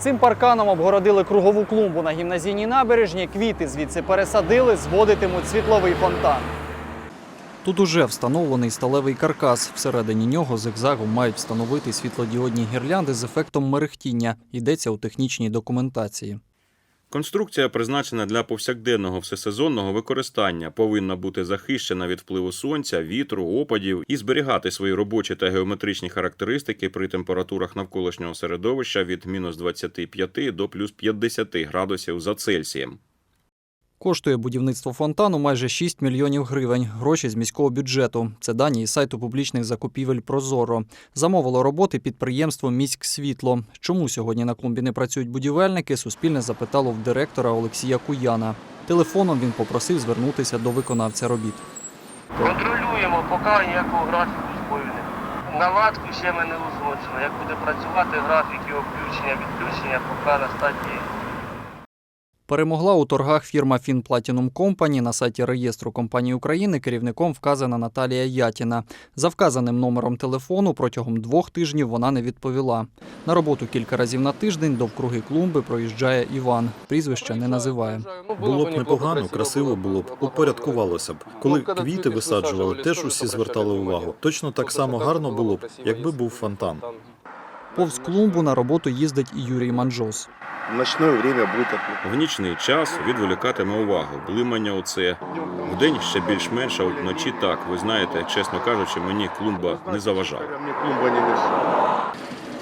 Цим парканом обгородили кругову клумбу на гімназійній набережні. Квіти звідси пересадили, зводитимуть світловий фонтан. Тут уже встановлений сталевий каркас. Всередині нього зигзагом мають встановити світлодіодні гірлянди з ефектом мерехтіння. Йдеться у технічній документації. Конструкція призначена для повсякденного всесезонного використання, повинна бути захищена від впливу сонця, вітру, опадів і зберігати свої робочі та геометричні характеристики при температурах навколишнього середовища від мінус 25 до плюс 50 градусів за Цельсієм. Коштує будівництво фонтану майже 6 мільйонів гривень. Гроші з міського бюджету. Це дані із сайту публічних закупівель Прозоро. Замовило роботи підприємство Міськсвітло. Чому сьогодні на клумбі не працюють будівельники? Суспільне запитало в директора Олексія Куяна. Телефоном він попросив звернутися до виконавця робіт. Контролюємо, поки ніякого графіку збою. Наладку ще ми не узгоджили. Як буде працювати графік його включення, відключення, поки на стадії. Перемогла у торгах фірма Фінплатінум Компані на сайті реєстру компаній України. Керівником вказана Наталія Ятіна. За вказаним номером телефону протягом двох тижнів вона не відповіла. На роботу кілька разів на тиждень довкруги клумби проїжджає Іван. Прізвища не називає. Було б непогано, красиво було б, упорядкувалося б. Коли квіти висаджували, теж усі звертали увагу. Точно так само гарно було б, якби був фонтан. Повз клумбу на роботу їздить і Юрій Манджос. В ночне время будет. В нічний час відволікатиме увагу, блимання оце. Вдень ще більш-менш, а от вночі так. Ви знаєте, чесно кажучи, мені клумба не заважала. Мені клумба не мешает.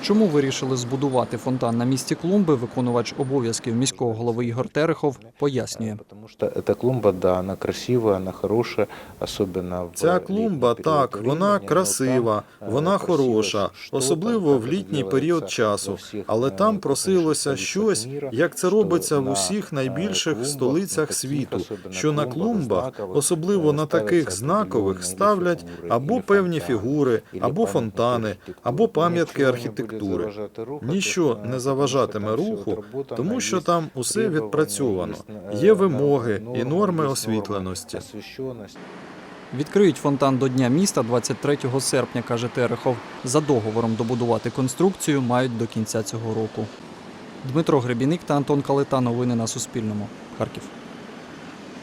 Чому вирішили збудувати фонтан на місці клумби? Виконувач обов'язків міського голови Ігор Терехов пояснює. Потому что эта клумба, да, она красивая, она хорошая, особенно в Ця клумба, так, вона красива, е, вона хороша, особливо в літній період часу. Але е, там просилося щось, як це робиться в усіх е, найбільших столицях світу, що на клумбах, особливо е, на таких знакових, ставлять або певні фігури, або фонтани, або пам'ятки буде архітектури. Ніщо е, не заважатиме руху, тому що там усе відпрацьовано. є, Є е, вимоги і норми освітленості. Відкриють фонтан до Дня міста 23 серпня, каже Терехов. За договором добудувати конструкцію мають до кінця цього року. Дмитро Гребіник та Антон Калита. Новини на Суспільному. Харків.